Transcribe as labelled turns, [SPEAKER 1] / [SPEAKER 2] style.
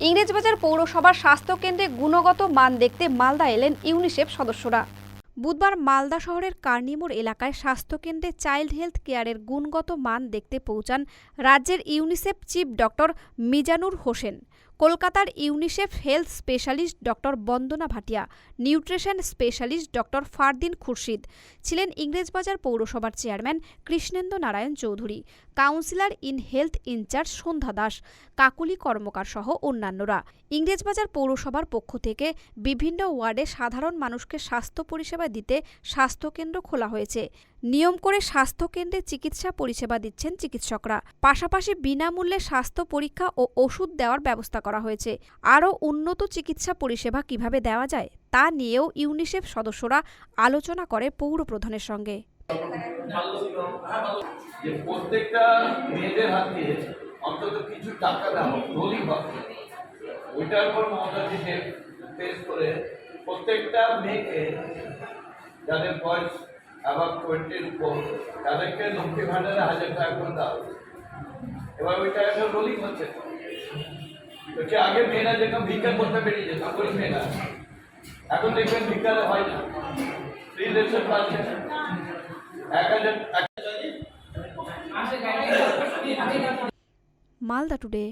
[SPEAKER 1] ইংরেজবাজার পৌরসভার স্বাস্থ্যকেন্দ্রে গুণগত মান দেখতে মালদা এলেন ইউনিসেফ সদস্যরা। বুধবার মালদা শহরের কার্নিমোর এলাকায় স্বাস্থ্যকেন্দ্রে চাইল্ড হেলথ কেয়ারের গুণগত মান দেখতে পৌঁছান রাজ্যের UNICEF chief doctor Mizanur Hossain. কলকাতার UNICEF health specialist doctor Bandana Bhatia, nutrition specialist doctor Fardin Khurshid, ছিলেন ইংরেজবাজার পৌরসভার chairman Krishnendu Narayan Chowdhury, councillor in health in charge Sandhya Das, Kakuli Karmakar সহ অন্যান্যরা। ইংরেজবাজার পৌরসভার পক্ষ থেকে বিভিন্ন ওয়ার্ডে সাধারণ মানুষকে স্বাস্থ্য পরিষেবা দিতে স্বাস্থ্যকেন্দ্র খোলা হয়েছে। নিয়ম করে স্বাস্থ্যকেন্দ্রে চিকিৎসা পরিষেবা দিচ্ছেন চিকিৎসকরা। পাশাপাশি বিনামূল্যে স্বাস্থ্য পরীক্ষা ও ওষুধ দেওয়ার ব্যবস্থা করা হয়েছে। আরও উন্নত চিকিৎসা পরিষেবা কীভাবে দেওয়া যায় তা নিয়েও ইউনিসেফ সদস্যরা আলোচনা করে পৌর প্রধানের সঙ্গে
[SPEAKER 2] প্রত্যেকটা মেয়েকে যাদের বয়স আবার টোয়েন্টির উপর তাদেরকে লক্ষ্মী ভাণ্ডারে হাজার টাকা করে দেওয়া এবার ওই টাকাটা রোলিং হচ্ছে। তো। হচ্ছে আগে মেয়েরা যেরকম ভিক্ষা করতে বেরিয়ে যেত ওই মেয়েরা এখন দেখবেন ভিক্ষারে হয় না। ফ্রি রেশন পাচ্ছে এক হাজার এক
[SPEAKER 1] মালদা টুডে